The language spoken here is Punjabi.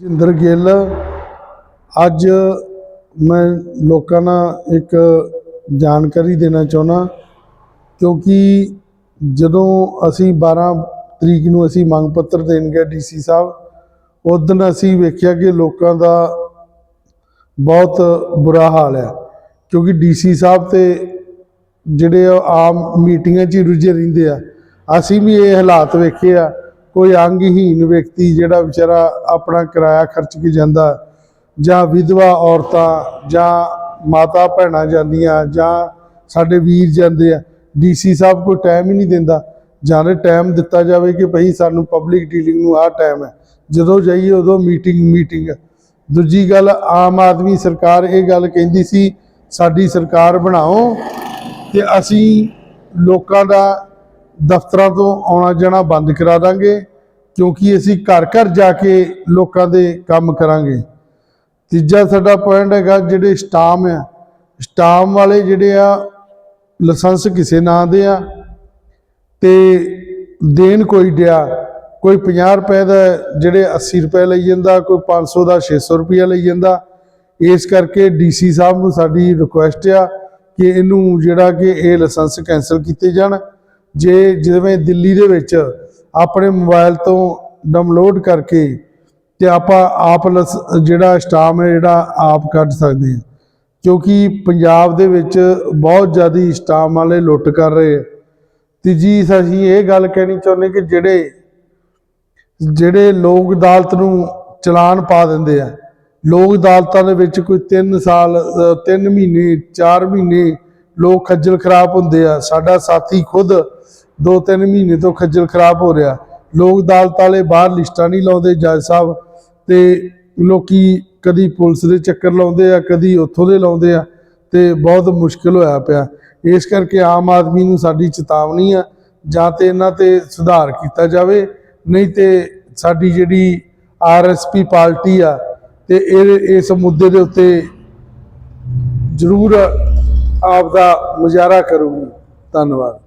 ਜਿੰਦਰ ਗਿੱਲ, ਅੱਜ ਮੈਂ ਲੋਕਾਂ ਨਾਲ ਇੱਕ ਜਾਣਕਾਰੀ ਦੇਣਾ ਚਾਹੁੰਦਾ, ਕਿਉਂਕਿ ਜਦੋਂ ਅਸੀਂ 12 ਤਰੀਕ ਨੂੰ ਅਸੀਂ ਮੰਗ ਪੱਤਰ ਦੇਣ ਗਏ ਡੀਸੀ ਸਾਹਿਬ, ਉਸ ਦਿਨ ਅਸੀਂ ਵੇਖਿਆ ਕਿ ਲੋਕਾਂ ਦਾ ਬਹੁਤ ਬੁਰਾ ਹਾਲ ਹੈ, ਕਿਉਂਕਿ ਡੀਸੀ ਸਾਹਿਬ ਤੇ ਜਿਹੜੇ ਆਮ ਮੀਟਿੰਗਾਂ 'ਚ ਹੀ ਰੁੱਝੇ ਰਹਿੰਦੇ ਆ, ਅਸੀਂ ਵੀ ਇਹ ਹਾਲਾਤ ਵੇਖੇ ਆ ਕੋਈ ਅੰਗਹੀਨ ਵਿਅਕਤੀ ਜਿਹੜਾ ਵਿਚਾਰਾ ਆਪਣਾ ਕਿਰਾਇਆ ਖਰਚ ਕੇ ਜਾਂਦਾ, ਜਾਂ ਵਿਧਵਾ ਔਰਤਾਂ, ਜਾਂ ਮਾਤਾ ਭੈਣਾਂ ਜਾਂਦੀਆਂ, ਜਾਂ ਸਾਡੇ ਵੀਰ ਜਾਂਦੇ ਆ, ਡੀਸੀ ਸਾਹਿਬ ਕੋਈ ਟਾਈਮ ਹੀ ਨਹੀਂ ਦਿੰਦਾ। ਜਾਂ ਤੇ ਟਾਈਮ ਦਿੱਤਾ ਜਾਵੇ ਕਿ ਭਈ ਸਾਨੂੰ ਪਬਲਿਕ ਡੀਲਿੰਗ ਨੂੰ ਆਹ ਟਾਈਮ ਹੈ। ਜਦੋਂ ਜਾਈਏ ਉਦੋਂ ਮੀਟਿੰਗ ਮੀਟਿੰਗ ਦੂਜੀ ਗੱਲ, ਆਮ ਆਦਮੀ ਸਰਕਾਰ ਇਹ ਗੱਲ ਕਹਿੰਦੀ ਸੀ, ਸਾਡੀ ਸਰਕਾਰ ਬਣਾਓ ਤੇ ਅਸੀਂ ਲੋਕਾਂ ਦਾ ਦਫ਼ਤਰਾਂ ਤੋਂ ਆਉਣਾ ਜਾਣਾ ਬੰਦ ਕਰਾ ਦਾਂਗੇ, ਕਿਉਂਕਿ ਅਸੀਂ ਘਰ ਘਰ ਜਾ ਕੇ ਲੋਕਾਂ ਦੇ ਕੰਮ ਕਰਾਂਗੇ। ਤੀਜਾ ਸਾਡਾ ਪੁਆਇੰਟ ਹੈਗਾ, ਜਿਹੜੇ ਸਟਾਮ ਆ, ਸਟਾਮ ਵਾਲੇ ਜਿਹੜੇ ਆ, ਲਾਇਸੈਂਸ ਕਿਸੇ ਨਾਂ ਦੇ ਆ, ਤੇ ਦੇਣ ਕੋਈ ਡਿਆ, ਕੋਈ 50 ਰੁਪਏ ਦਾ ਜਿਹੜੇ 80 ਰੁਪਏ ਲਈ ਜਾਂਦਾ, ਕੋਈ 500 ਦਾ 600 ਰੁਪਏ ਲਈ ਜਾਂਦਾ, ਇਸ ਕਰਕੇ ਡੀਸੀ ਸਾਹਿਬ ਨੂੰ ਸਾਡੀ ਰਿਕੁਐਸਟ ਆ ਕਿ ਇਹਨੂੰ ਜਿਹੜਾ ਕਿ ਇਹ ਲਾਇਸੈਂਸ ਕੈਨਸਲ ਕੀਤੇ ਜਾਣ। ਜੇ ਜਿਵੇਂ ਦਿੱਲੀ ਦੇ ਵਿੱਚ ਆਪਣੇ ਮੋਬਾਈਲ ਤੋਂ ਡਾਊਨਲੋਡ ਕਰਕੇ ਤੇ ਆਪਾਂ ਆਪ ਲਸ- ਜਿਹੜਾ ਸਟਾਮ ਹੈ, ਜਿਹੜਾ ਆਪ ਕੱਢ ਸਕਦੇ ਹਾਂ। ਕਿਉਂਕਿ ਪੰਜਾਬ ਦੇ ਵਿੱਚ ਬਹੁਤ ਜ਼ਿਆਦਾ ਸਟਾਮ ਵਾਲੇ ਲੁੱਟ ਕਰ ਰਹੇ ਆ। ਤੀਜੀ ਅਸੀਂ ਇਹ ਗੱਲ ਕਹਿਣੀ ਚਾਹੁੰਦੇ ਕਿ ਜਿਹੜੇ ਜਿਹੜੇ ਲੋਕ ਅਦਾਲਤ ਨੂੰ ਚਲਾਨ ਪਾ ਦਿੰਦੇ ਆ, ਲੋਕ ਅਦਾਲਤਾਂ ਦੇ ਵਿੱਚ ਕੋਈ 3 ਸਾਲ 3 ਮਹੀਨੇ 4 ਮਹੀਨੇ ਲੋਕ ਖੱਜਲ ਖਰਾਬ ਹੁੰਦੇ ਆ। ਸਾਡਾ ਸਾਥੀ ਖੁਦ 2-3 ਮਹੀਨੇ ਤੋਂ ਖੱਜਲ ਖਰਾਬ ਹੋ ਰਿਹਾ। ਲੋਕ ਅਦਾਲਤ ਵਾਲੇ ਬਾਹਰ ਲਿਸਟਾਂ ਨਹੀਂ ਲਾਉਂਦੇ, ਜੱਜ ਸਾਹਿਬ, ਤੇ ਲੋਕੀ ਕਦੀ ਪੁਲਿਸ ਦੇ ਚੱਕਰ ਲਾਉਂਦੇ ਆ, ਕਦੀ ਉੱਥੋਂ ਦੇ ਲਾਉਂਦੇ ਆ, ਤੇ ਬਹੁਤ ਮੁਸ਼ਕਲ ਹੋਇਆ ਪਿਆ। ਇਸ ਕਰਕੇ ਆਮ ਆਦਮੀ ਨੂੰ ਸਾਡੀ ਚੇਤਾਵਨੀ ਆ, ਜਾਂ ਤੇ ਇਹਨਾਂ ਤੇ ਸੁਧਾਰ ਕੀਤਾ ਜਾਵੇ, ਨਹੀਂ ਤੇ ਸਾਡੀ ਜਿਹੜੀ ਆਰਐਸਪੀ ਪਾਰਟੀ ਆ, ਤੇ ਇਹ, ਇਸ ਮੁੱਦੇ ਦੇ ਉੱਤੇ ਜ਼ਰੂਰ ਆਪ ਦਾ ਮੁਜ਼ਾਹਰਾ ਕਰੂਗੀ। ਧੰਨਵਾਦ।